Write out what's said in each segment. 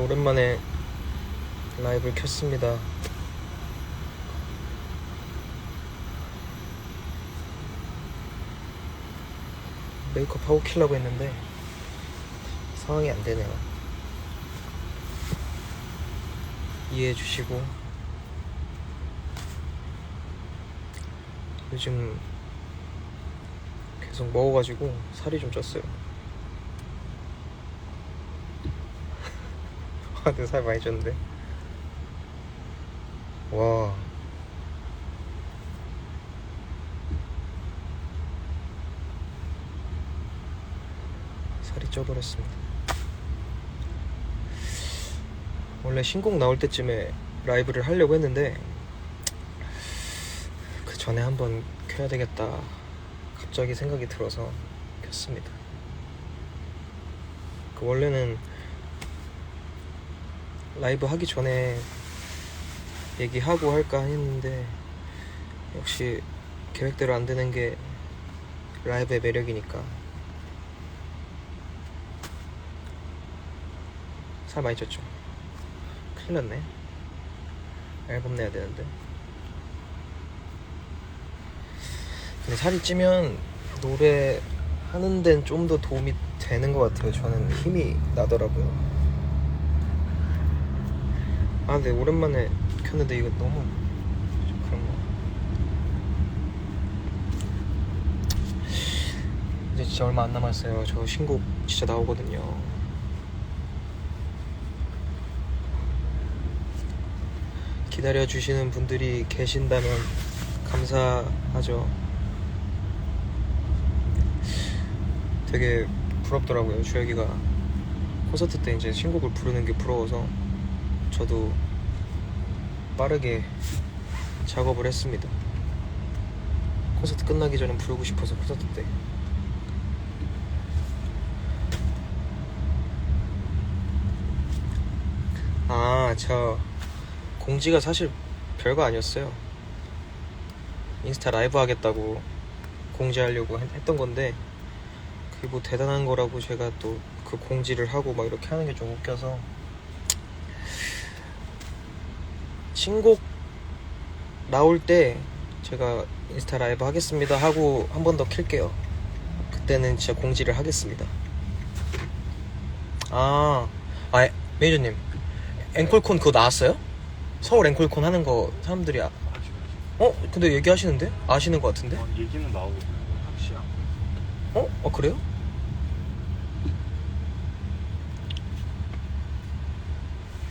오랜만에 라이브를 켰습니다. 메이크업 하고 키려고 했는데 상황이 안 되네요. 이해해 주시고. 요즘 계속 먹어가지고 살이 좀 쪘어요 아, 근데 살 많이 쪘는데. 와. 살이 쪄버렸습니다. 원래 신곡 나올 때쯤에 라이브를 하려고 했는데, 그 전에 한번 켜야 되겠다. 갑자기 생각이 들어서 켰습니다. 그 원래는 라이브 하기 전에 얘기하고 할까 했는데 역시 계획대로 안 되는 게 라이브의 매력이니까. 살 많이 쪘죠. 큰일 났네. 앨범 내야 되는데. 근데 살이 찌면 노래 하는 데는 좀 더 도움이 되는 것 같아요. 저는 힘이 나더라고요 아, 근데 오랜만에 켰는데 이거 너무 좀 그런 거. 이제 진짜 얼마 안 남았어요. 저 신곡 진짜 나오거든요. 기다려 주시는 분들이 계신다면 감사하죠. 되게 부럽더라고요. 주혁이가 콘서트 때 이제 신곡을 부르는 게 부러워서 저도 빠르게 작업을 했습니다. 콘서트 끝나기 전에 부르고 싶어서 콘서트 때. 아, 저 공지가 사실 별거 아니었어요. 인스타 라이브 하겠다고 공지하려고 했- 했던 건데 그게 뭐 대단한 거라고 제가 또 그 공지를 하고 막 이렇게 하는 게 좀 웃겨서 신곡 나올 때 제가 인스타 라이브 하겠습니다 하고 한 번 더 킬게요. 그때는 진짜 공지를 하겠습니다. 아, 아 매니저님 앵콜콘 그거 나왔어요? 서울 앵콜콘 하는 거 사람들이 아. 어? 근데 얘기하시는데? 아시는 것 같은데? 어, 얘기는 나오고 확실한. 어? 어 그래요?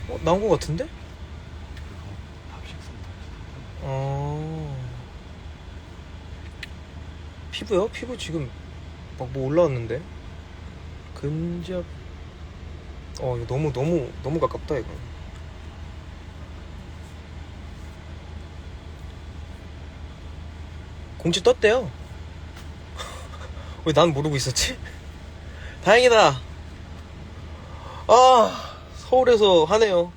어 나온 것 같은데? 어. 피부요? 피부 지금 막 뭐 올라왔는데? 근접. 어 이거 너무 너무 너무 가깝다 이거. 공지 떴대요. 왜 난 모르고 있었지? 다행이다. 아 서울에서 하네요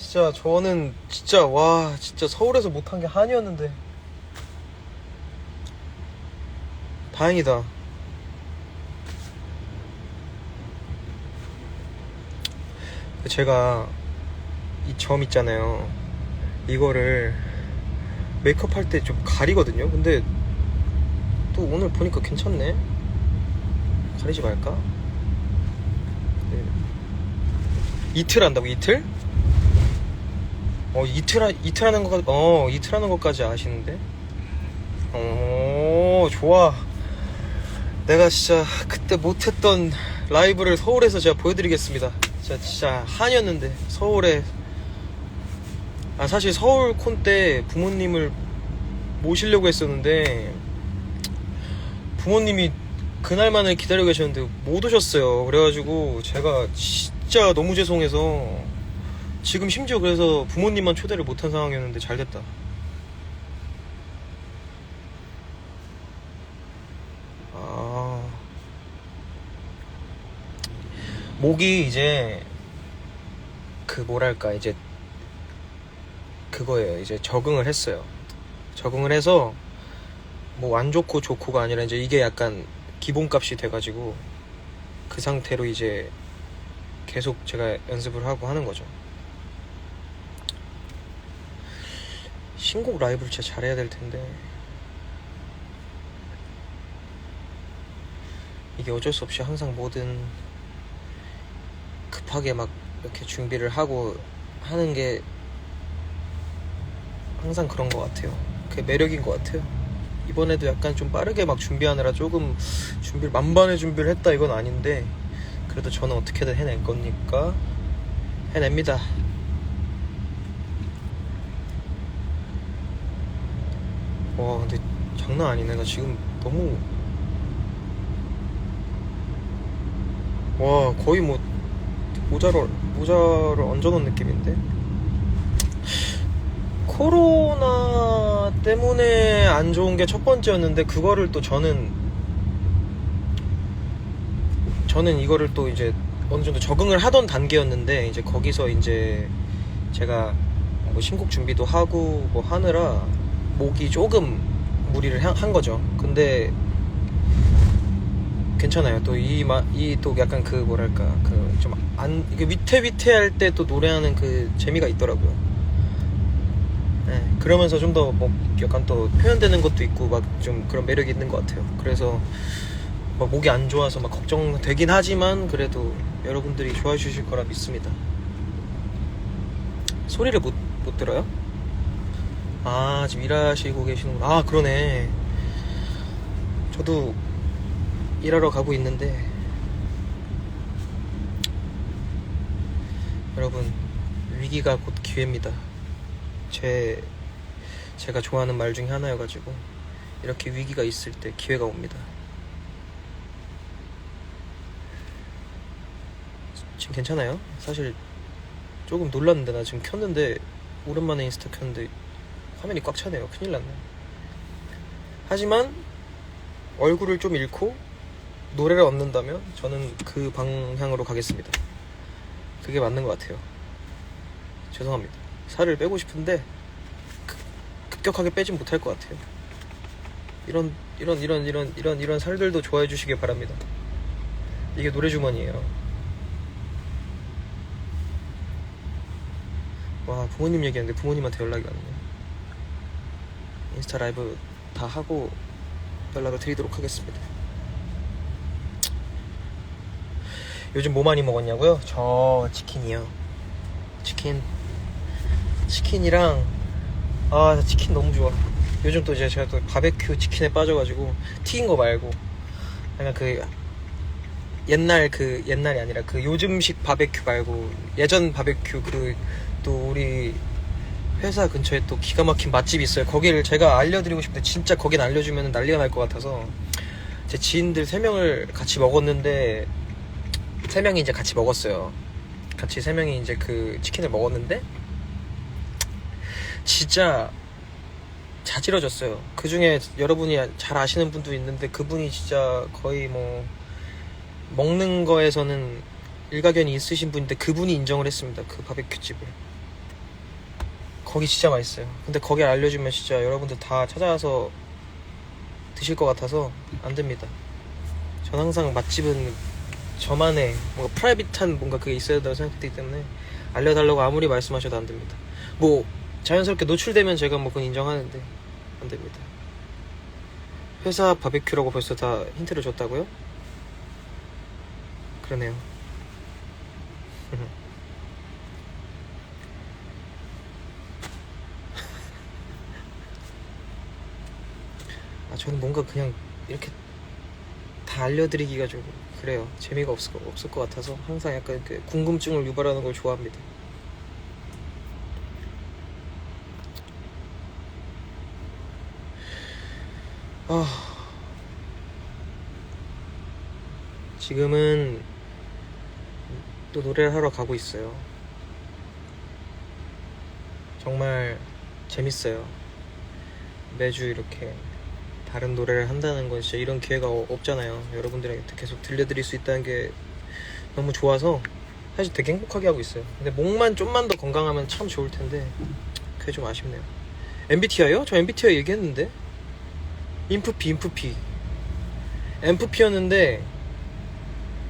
진짜 저는 진짜 와 진짜 서울에서 못한 게 한이었는데 다행이다 제가 이 점 있잖아요 이거를 메이크업 할 때 좀 가리거든요 근데 또 오늘 보니까 괜찮네 가리지 말까? 네. 이틀 한다고 이틀? 어 이틀 하, 이틀 하는 거, 어 이틀 하는 것까지 아시는데? 어 좋아. 내가 진짜 그때 못했던 라이브를 서울에서 제가 보여드리겠습니다. 진짜 진짜 한이었는데 서울에 아 사실 서울 콘 때 부모님을 모시려고 했었는데 부모님이 그날만을 기다려 계셨는데 못 오셨어요. 그래가지고 제가 진짜 너무 죄송해서 지금 심지어 그래서 부모님만 초대를 못한 상황이었는데 잘 됐다. 아. 목이 이제 그 뭐랄까 이제 그거예요. 이제 적응을 했어요. 적응을 해서 뭐 안 좋고 좋고가 아니라 이제 이게 약간 기본값이 돼가지고 그 상태로 이제 계속 제가 연습을 하고 하는 거죠. 신곡 라이브를 진짜 잘해야 될 텐데 이게 어쩔 수 없이 항상 뭐든 급하게 막 이렇게 준비를 하고 하는 게 항상 그런 것 같아요. 그게 매력인 것 같아요. 이번에도 약간 좀 빠르게 막 준비하느라 조금 준비를 만반의 준비를 했다 이건 아닌데 그래도 저는 어떻게든 해낼 거니까 해냅니다. 와 근데 장난 아니네. 나 지금 너무 와 거의 뭐 모자를 모자를 얹어놓은 느낌인데? 코로나 때문에 안 좋은 게 첫 번째였는데 그거를 또 저는 저는 이거를 또 이제 어느 정도 적응을 하던 단계였는데 이제 거기서 이제 제가 뭐 신곡 준비도 하고 뭐 하느라 목이 조금 무리를 한- 한 거죠. 근데 괜찮아요. 또이이또 약간 그 뭐랄까 그 좀 안 이게 위태위태할 때 또 노래하는 그 재미가 있더라고요. 네, 그러면서 좀 더 뭐 약간 또 표현되는 것도 있고 막 좀 그런 매력이 있는 것 같아요. 그래서 막 목이 안 좋아서 막 걱정되긴 하지만 그래도 여러분들이 좋아해 주실 거라 믿습니다. 소리를 못, 못 들어요? 아, 지금 일하시고 계시는구나. 아, 그러네. 저도 일하러 가고 있는데, 여러분, 위기가 곧 기회입니다. 제, 제가 좋아하는 말 중에 하나여가지고, 이렇게 위기가 있을 때 기회가 옵니다. 지금 괜찮아요? 사실 조금 놀랐는데 나 지금 켰는데 오랜만에 인스타 켰는데 화면이 꽉 차네요. 큰일 났네. 하지만 얼굴을 좀 잃고 노래를 얻는다면 저는 그 방향으로 가겠습니다. 그게 맞는 것 같아요. 죄송합니다. 살을 빼고 싶은데 급- 급격하게 빼진 못할 것 같아요. 이런 이런 이런 이런 이런 이런 살들도 좋아해 주시길 바랍니다. 이게 노래 주머니예요. 와 부모님 얘기하는데 부모님한테 연락이 왔네 인스타 라이브 다 하고 연락을 드리도록 하겠습니다. 요즘 뭐 많이 먹었냐고요? 저 치킨이요. 치킨. 치킨이랑 아나 치킨 너무 좋아. 요즘 또 이제 제가 또 바베큐 치킨에 빠져가지고 튀긴 거 말고 약간 그 옛날 그 옛날이 아니라 그 요즘식 바베큐 말고 예전 바베큐 그 또 우리 회사 근처에 또 기가 막힌 맛집이 있어요. 거기를 제가 알려드리고 싶은데 진짜 거긴 알려주면 난리가 날 것 같아서 제 지인들 세 명을 같이 먹었는데 세 명이 이제 같이 먹었어요. 같이 세 명이 이제 그 치킨을 먹었는데 진짜 자지러졌어요. 그 중에 여러분이 잘 아시는 분도 있는데 그분이 진짜 거의 뭐 먹는 거에서는 일가견이 있으신 분인데 그분이 인정을 했습니다. 그 바베큐 집을. 거기 진짜 맛있어요. 근데 거기 알려주면 진짜 여러분들 다 찾아와서 드실 것 같아서 안 됩니다. 전 항상 맛집은 저만의 뭔가 프라이빗한 뭔가 그게 있어야 된다고 생각했기 때문에 알려달라고 아무리 말씀하셔도 안 됩니다. 뭐 자연스럽게 노출되면 제가 뭐 그건 인정하는데 안 됩니다. 회사 바베큐라고 벌써 다 힌트를 줬다고요? 그러네요. 저는 뭔가 그냥 이렇게 다 알려드리기가 좀 그래요. 재미가 없을, 것- 없을 것 같아서 항상 약간 그 궁금증을 유발하는 걸 좋아합니다. 아 지금은 또 노래를 하러 가고 있어요. 정말 재밌어요. 매주 이렇게 다른 노래를 한다는 건 진짜 이런 기회가 어- 없잖아요. 여러분들에게 계속 들려드릴 수 있다는 게 너무 좋아서 사실 되게 행복하게 하고 있어요. 근데 목만 좀만 더 건강하면 참 좋을 텐데 그게 좀 아쉽네요. MBTI요? 저 MBTI 얘기했는데 인프피 인프피 MFP였는데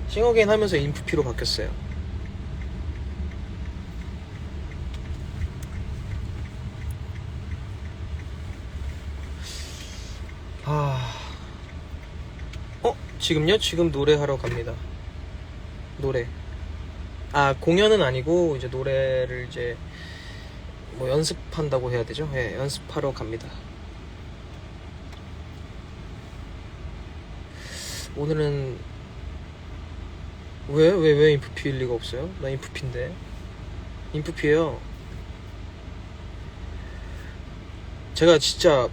싱어게인 하면서 인프피로 바뀌었어요. 아, 어 지금요? 지금 노래하러 갑니다. 노래. 아 공연은 아니고 이제 노래를 이제 뭐 연습한다고 해야 되죠? 예, 연습하러 갑니다. 오늘은 왜 왜 왜 인프피일 리가 없어요? 나 인프피인데 인프피예요. 제가 진짜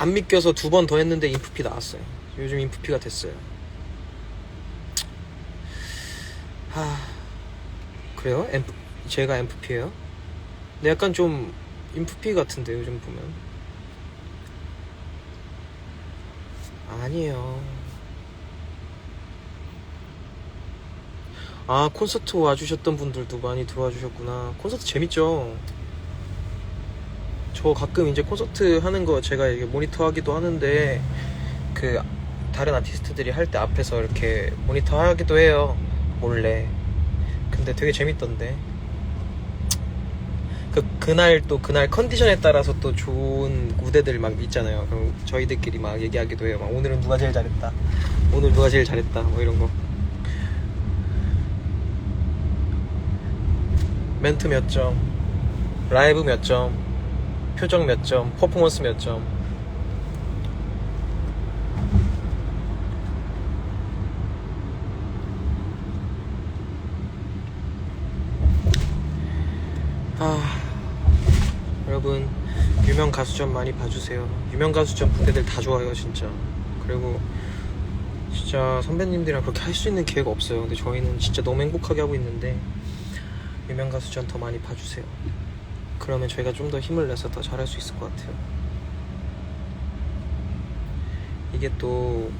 안 믿겨서 두 번 더 했는데 인프피 나왔어요. 요즘 인프피가 됐어요. 하 그래요? 엠프, 제가 엠프피예요? 근데 약간 좀 인프피 같은데 요즘 보면 아니에요. 아 콘서트 와주셨던 분들도 많이 들어와 주셨구나. 콘서트 재밌죠? 저 가끔 이제 콘서트 하는 거 제가 이게 모니터 하기도 하는데 그 다른 아티스트들이 할 때 앞에서 이렇게 모니터 하기도 해요. 몰래. 근데 되게 재밌던데. 그 그날 또 그날 컨디션에 따라서 또 좋은 무대들 막 있잖아요. 그럼 저희들끼리 막 얘기하기도 해요. 막 오늘은 누가 제일 잘했다. 오늘 누가 제일 잘했다. 뭐 이런 거. 멘트 몇 점, 라이브 몇 점, 표정 몇 점, 퍼포먼스 몇 점. 아, 여러분 유명 가수전 많이 봐주세요. 유명 가수전 무대들 다 좋아요, 진짜. 그리고 진짜 선배님들이랑 그렇게 할 수 있는 기회가 없어요. 근데 저희는 진짜 너무 행복하게 하고 있는데 유명 가수전 더 많이 봐주세요. 그러면 저희가 좀 더 힘을 내서 더 잘할 수 있을 것 같아요. 이게 또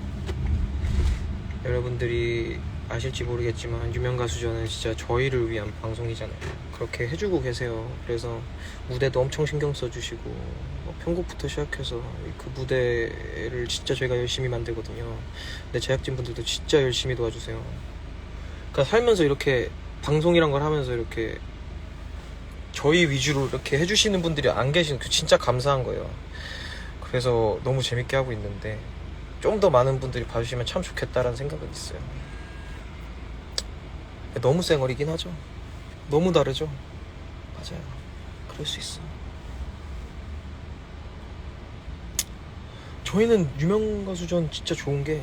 여러분들이 아실지 모르겠지만 유명 가수전은 진짜 저희를 위한 방송이잖아요. 그렇게 해주고 계세요. 그래서 무대도 엄청 신경 써주시고 뭐 편곡부터 시작해서 그 무대를 진짜 저희가 열심히 만들거든요. 근데 제작진 분들도 진짜 열심히 도와주세요. 그러니까 살면서 이렇게 방송이란 걸 하면서 이렇게 저희 위주로 이렇게 해주시는 분들이 안 계신 그 진짜 감사한 거예요. 그래서 너무 재밌게 하고 있는데 좀 더 많은 분들이 봐주시면 참 좋겠다라는 생각은 있어요. 너무 쌩얼이긴 하죠. 너무 다르죠. 맞아요. 그럴 수 있어. 저희는 유명 가수전 진짜 좋은 게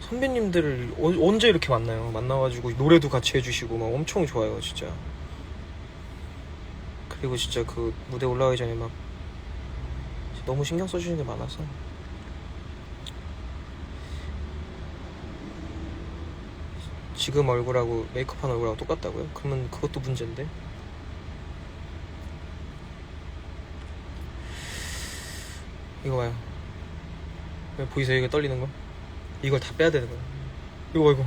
선배님들을 어- 언제 이렇게 만나요? 만나가지고 노래도 같이 해주시고 막 엄청 좋아요, 진짜. 그리고 진짜 그 무대 올라가기 전에 막 너무 신경 써주시는 게 많아서. 지금 얼굴하고 메이크업한 얼굴하고 똑같다고요? 그러면 그것도 문제인데. 이거 봐요. 왜 보이세요? 이거 떨리는 거? 이걸 다 빼야 되는 거야. 이거 봐 이거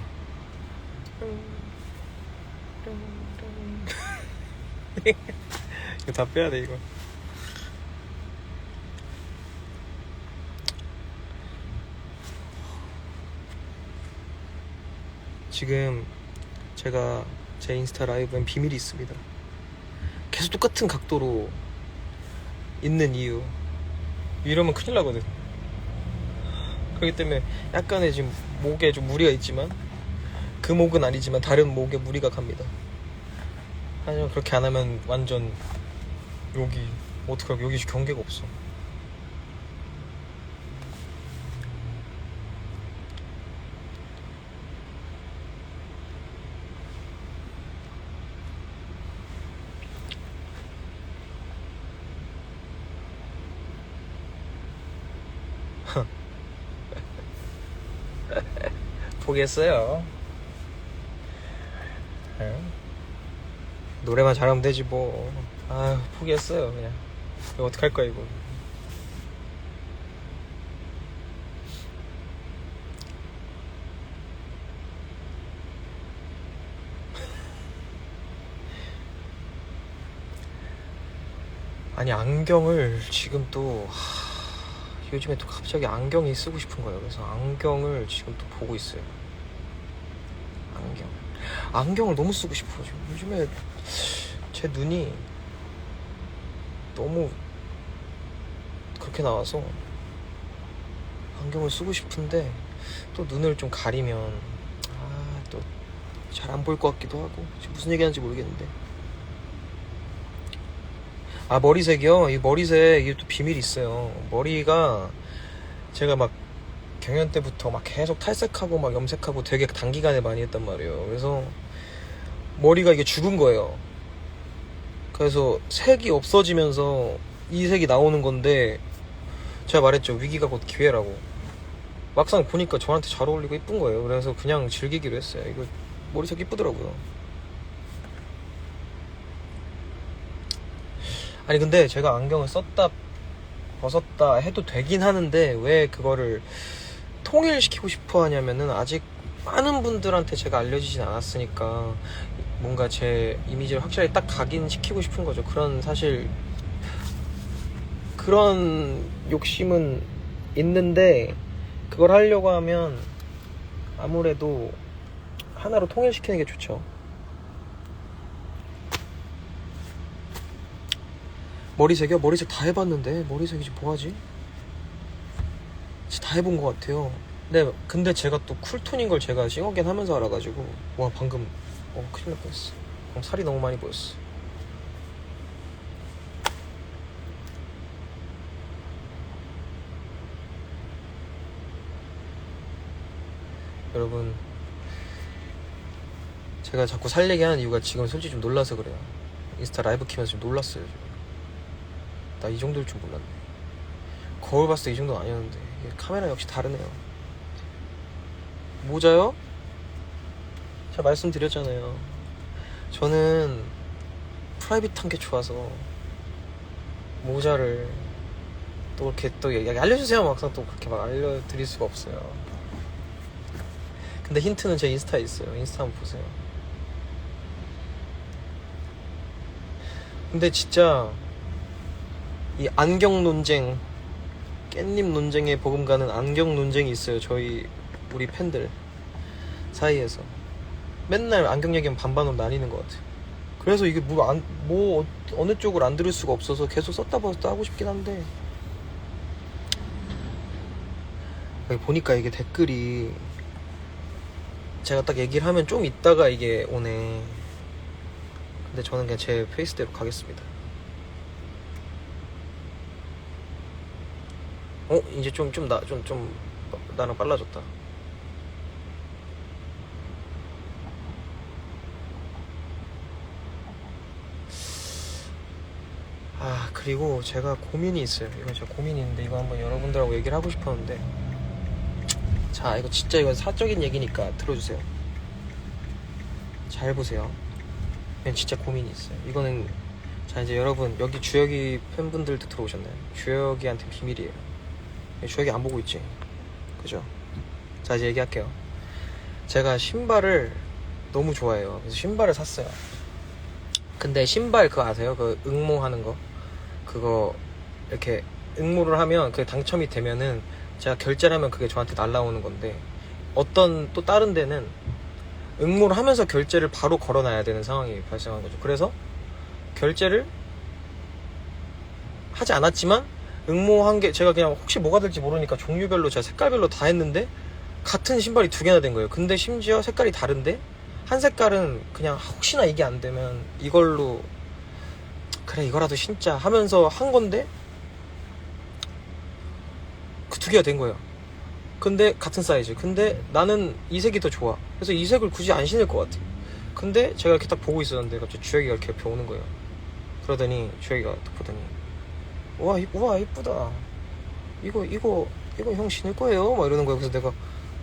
이거 다 빼야 돼 이거. 지금 제가 제 인스타 라이브엔 비밀이 있습니다. 계속 똑같은 각도로 있는 이유. 이러면 큰일 나거든. 그렇기 때문에 약간의 지금 목에 좀 무리가 있지만 그 목은 아니지만 다른 목에 무리가 갑니다. 하지만 그렇게 안 하면 완전 여기 어떡하고 여기 경계가 없어. 포기했어요. 예? 노래만 잘하면 되지 뭐 아휴 포기했어요 그냥 이거 어떡할 거야 이거 아니 안경을 지금 또 하, 요즘에 또 갑자기 안경이 쓰고 싶은 거예요 그래서 안경을 지금 또 보고 있어요 안경. 안경을 너무 쓰고 싶어 지금. 요즘에 제 눈이 너무 그렇게 나와서 안경을 쓰고 싶은데 또 눈을 좀 가리면 아 또 잘 안 보일 것 같기도 하고 지금 무슨 얘기하는지 모르겠는데. 아 머리색이요? 이 머리색 이게 또 비밀이 있어요. 머리가 제가 막 경연 때부터 막 계속 탈색하고 막 염색하고 되게 단기간에 많이 했단 말이에요. 그래서 머리가 이게 죽은 거예요 그래서 색이 없어지면서 이 색이 나오는 건데 제가 말했죠. 위기가 곧 기회라고. 막상 보니까 저한테 잘 어울리고 이쁜 거예요. 그래서 그냥 즐기기로 했어요. 이거 머리색 이쁘더라고요. 아니 근데 제가 안경을 썼다 벗었다 해도 되긴 하는데 왜 그거를 통일시키고 싶어 하냐면은 아직 많은 분들한테 제가 알려지진 않았으니까 뭔가 제 이미지를 확실하게 딱 각인시키고 싶은 거죠 그런 사실 그런 욕심은 있는데 그걸 하려고 하면 아무래도 하나로 통일시키는 게 좋죠. 머리색이요? 머리색 다 해봤는데 머리색 이제 뭐하지? 다 해본 것 같아요. 네, 근데 제가 또 쿨톤인 걸 제가 싱어겐 하면서 알아가지고 와 방금 어 큰일 날 뻔했어. 그럼 살이 너무 많이 보였어. 여러분 제가 자꾸 살 얘기하는 이유가 지금 솔직히 좀 놀라서 그래요 인스타 라이브 키면서 좀 놀랐어요 나 이 정도일 줄 몰랐네 거울 봤을 때 이 정도는 아니었는데 카메라 역시 다르네요 모자요? 제가 말씀드렸잖아요 저는 프라이빗한 게 좋아서 모자를 또 이렇게 또 얘기- 알려주세요 막상 또 그렇게 막 알려드릴 수가 없어요 근데 힌트는 제 인스타에 있어요. 인스타 한번 보세요. 근데 진짜 이 안경 논쟁, 깻잎 논쟁에 버금가는 안경 논쟁이 있어요. 저희 우리 팬들 사이에서 맨날 안경 얘기하면 반반으로 나뉘는 것 같아요. 그래서 이게 뭐, 안, 뭐 어- 어느 쪽을 안 들을 수가 없어서 계속 썼다 벗었다 하고 싶긴 한데 보니까 이게 댓글이 제가 딱 얘기를 하면 좀 있다가 이게 오네. 근데 저는 그냥 제 페이스대로 가겠습니다. 어? 이제 좀, 좀, 나, 좀, 좀, 나랑 빨라졌다. 아, 그리고 제가 고민이 있어요. 이건 제가 고민이 있는데, 이거 한번 여러분들하고 얘기를 하고 싶었는데. 자, 이거 진짜 이건 사적인 얘기니까 들어주세요. 잘 보세요. 이건 진짜 고민이 있어요. 이거는 자 이제 여러분 여기 주혁이 팬분들도 들어오셨나요? 주혁이한테 비밀이에요. 주혁이 안 보고 있지? 그죠? 자 이제 얘기할게요. 제가 신발을 너무 좋아해요. 그래서 신발을 샀어요. 근데 신발 그거 아세요? 그 응모하는 거 그거 이렇게 응모를 하면 그 당첨이 되면은 제가 결제를 하면 그게 저한테 날라오는 건데 어떤 또 다른 데는 응모를 하면서 결제를 바로 걸어놔야 되는 상황이 발생한 거죠. 그래서 결제를 하지 않았지만 응모한 게 제가 그냥 혹시 뭐가 될지 모르니까 종류별로 제가 색깔별로 다 했는데 같은 신발이 두 개나 된 거예요. 근데 심지어 색깔이 다른데 한 색깔은 그냥 혹시나 이게 안 되면 이걸로 그래 이거라도 신자 하면서 한 건데 그 두 개가 된 거예요. 근데 같은 사이즈. 근데 나는 이 색이 더 좋아. 그래서 이 색을 굳이 안 신을 것 같아. 근데 제가 이렇게 딱 보고 있었는데 갑자기 주혁이가 이렇게 옆에 오는 거예요. 그러더니 주혁이가 딱 보더니 와, 이, 우와 이쁘다. 이거 이거 이거 형 신을 거예요? 막 이러는 거예요. 그래서 내가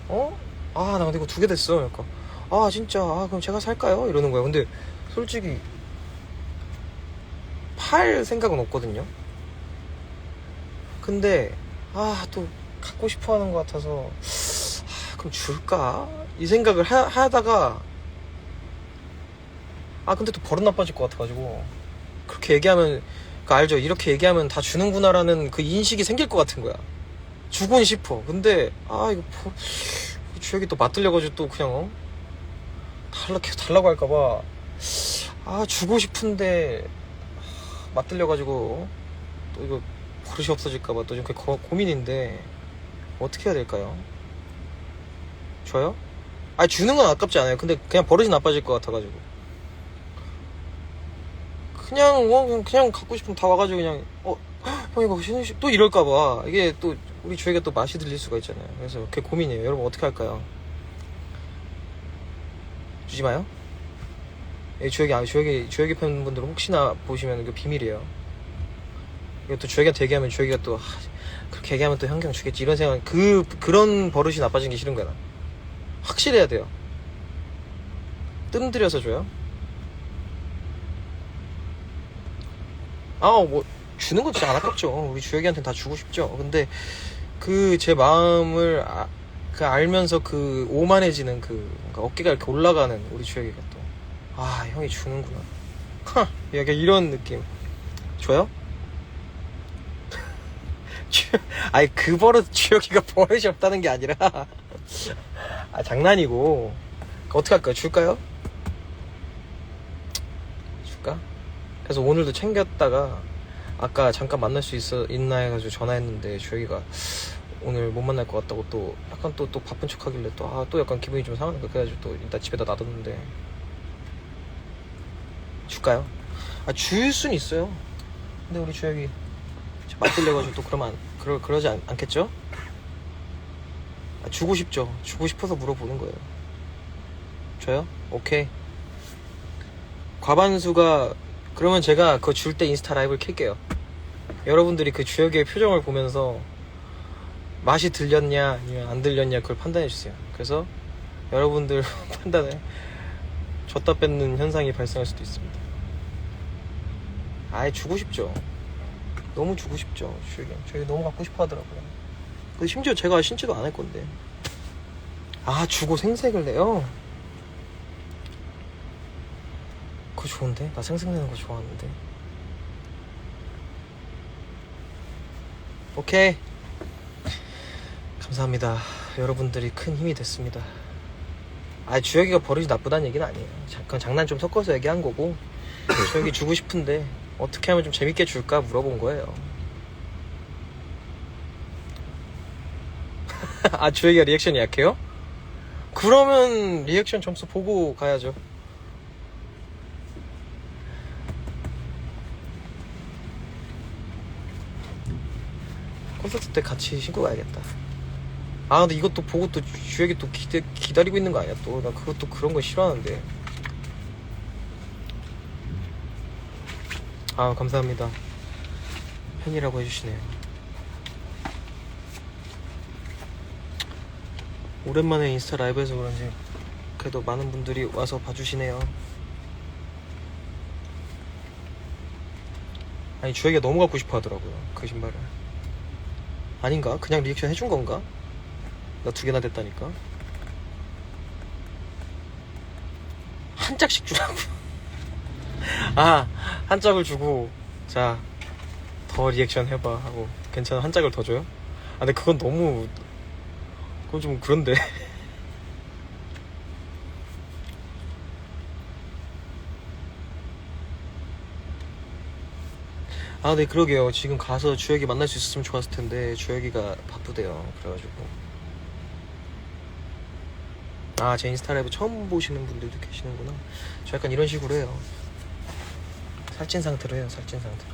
어? 아, 나 근데 이거 두 개 됐어. 그러니까 아 진짜 아 그럼 제가 살까요? 이러는 거예요. 근데 솔직히 팔 생각은 없거든요. 근데 아 또 갖고 싶어 하는 것 같아서 아, 그럼 줄까? 이 생각을 하, 하다가 아 근데 또 버릇 나빠질 것 같아가지고 그렇게 얘기하면 그 알죠? 이렇게 얘기하면 다 주는구나라는 그 인식이 생길 것 같은 거야. 주곤 싶어. 근데 아 이거 뭐, 주혁이 또 맞들려가지고 또 그냥 어? 달라 달라고 할까봐 아 주고 싶은데 아, 맞들려가지고 또 이거 버릇이 없어질까봐 또 지금 고, 고민인데 어떻게 해야 될까요? 줘요? 아 주는 건 아깝지 않아요. 근데 그냥 버릇이 나빠질 것 같아가지고 그냥 어 그냥, 갖고 싶으면 다 와가지고 그냥 어 형 이거 신으시 또 이럴까봐 이게 또 우리 주혁이가 또 맛이 들릴 수가 있잖아요. 그래서 그게 고민이에요. 여러분 어떻게 할까요? 주지 마요. 예, 주혁이 아 주혁이 주혁이 팬분들은 혹시나 보시면 이거 비밀이에요. 이것도 주혁이한테 얘기하면 주혁이가 또 아, 그렇게 얘기하면 또 현경 주겠지 이런 생각 그 그런 버릇이 나빠지는 게 싫은 거야. 나. 확실해야 돼요. 뜸들여서 줘요. 아, 뭐, 주는 거 진짜 안 아깝죠. 우리 주혁이한테는 다 주고 싶죠. 근데, 그, 제 마음을, 아, 그, 알면서 그, 오만해지는 그, 뭔가 어깨가 이렇게 올라가는 우리 주혁이가 또, 아, 형이 주는구나. 하! 약간 이런 느낌. 줘요? 주- 아니, 그 버릇 주혁이가 버릇이 없다는 게 아니라, 아, 장난이고. 어떻게 할까요? 줄까요? 줄까? 그래서 오늘도 챙겼다가 아까 잠깐 만날 수 있어 있나 해가지고 전화했는데 주혁이가 오늘 못 만날 것 같다고 또 약간 또 또 바쁜 척 하길래 또 아 또 약간 기분이 좀 상하니까 그래가지고 또 일단 집에다 놔뒀는데 줄까요? 아 줄 순 있어요. 근데 우리 주혁이 맞들려가지고 또 그러면 안, 그러 그러지 않, 않겠죠? 아, 주고 싶죠. 주고 싶어서 물어보는 거예요. 줘요? 오케이. 과반수가 그러면 제가 그거 줄 때 인스타 라이브를 킬게요. 여러분들이 그 주혁의 표정을 보면서 맛이 들렸냐 아니면 안 들렸냐 그걸 판단해 주세요. 그래서 여러분들 판단에 줬다 뺏는 현상이 발생할 수도 있습니다. 아예 주고 싶죠. 너무 주고 싶죠. 형. 주혁이 너무 갖고 싶어 하더라고요. 근데 심지어 제가 신지도 안할 건데. 아 주고 생색을 내요? 그거 좋은데? 나 생색 내는 거 좋아하는데. 오케이. 감사합니다. 여러분들이 큰 힘이 됐습니다. 아, 주혁이가 버릇이 나쁘다는 얘기는 아니에요. 잠깐 장난 좀 섞어서 얘기한 거고, 주혁이 주고 싶은데, 어떻게 하면 좀 재밌게 줄까 물어본 거예요. 아, 주혁이가 리액션이 약해요? 그러면 리액션 점수 보고 가야죠. 콘서트 때 같이 신고 가야겠다. 아 근데 이것도 보고 또 주혁이 또 기대, 기다리고 있는 거 아니야 또? 나 그것도 그런 거 싫어하는데. 아 감사합니다. 팬이라고 해주시네요. 오랜만에 인스타 라이브에서 그런지 그래도 많은 분들이 와서 봐주시네요. 아니 주혁이가 너무 갖고 싶어 하더라고요 그 신발을. 아닌가? 그냥 리액션 해준 건가? 나 두 개나 됐다니까. 한 짝씩 주라고. 아, 한 짝을 주고, 자, 더 리액션 해봐 하고, 괜찮아, 한 짝을 더 줘요? 아, 근데 그건 너무, 그건 좀 그런데. 아, 네, 그러게요. 지금 가서 주혁이 만날 수 있었으면 좋았을 텐데, 주혁이가 바쁘대요. 그래가지고. 아, 제 인스타 라이브 처음 보시는 분들도 계시는구나. 저 약간 이런 식으로 해요. 살찐 상태로 해요, 살찐 상태로.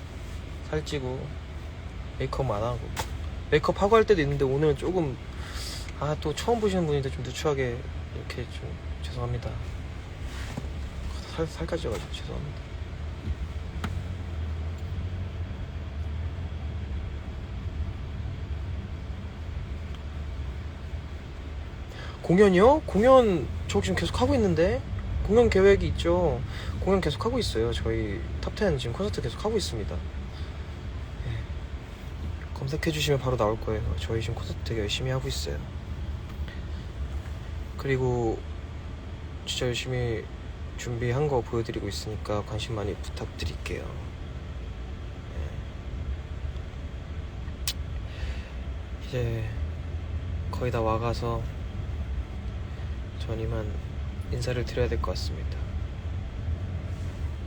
살찌고, 메이크업 안 하고. 메이크업 하고 할 때도 있는데, 오늘은 조금, 아, 또 처음 보시는 분인데 좀 누추하게, 이렇게 좀, 죄송합니다. 살, 살까지 쪄가지고 죄송합니다. 공연이요? 공연 저 지금 계속 하고 있는데 공연 계획이 있죠. 공연 계속 하고 있어요. 저희 탑10 지금 콘서트 계속 하고 있습니다. 예. 검색해 주시면 바로 나올 거예요. 저희 지금 콘서트 되게 열심히 하고 있어요. 그리고 진짜 열심히 준비한 거 보여드리고 있으니까 관심 많이 부탁드릴게요. 예. 이제 거의 다 와가서 전 이만 인사를 드려야 될 것 같습니다.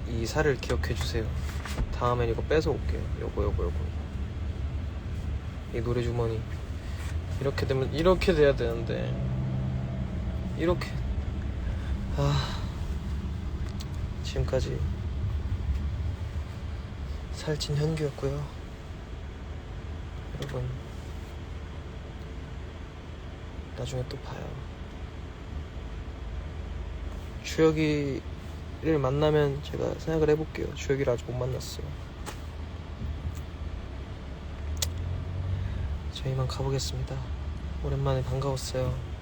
이 살을 기억해 주세요. 다음엔 이거 뺏어 올게요. 요거 요거 요거. 이 노래 주머니 이렇게 되면 이렇게 돼야 되는데 이렇게 아 지금까지 살찐 현규였고요. 여러분 나중에 또 봐요. 주혁이를 만나면 제가 생각을 해볼게요. 주혁이를 아직 못 만났어요. 저희만 가보겠습니다. 오랜만에 반가웠어요.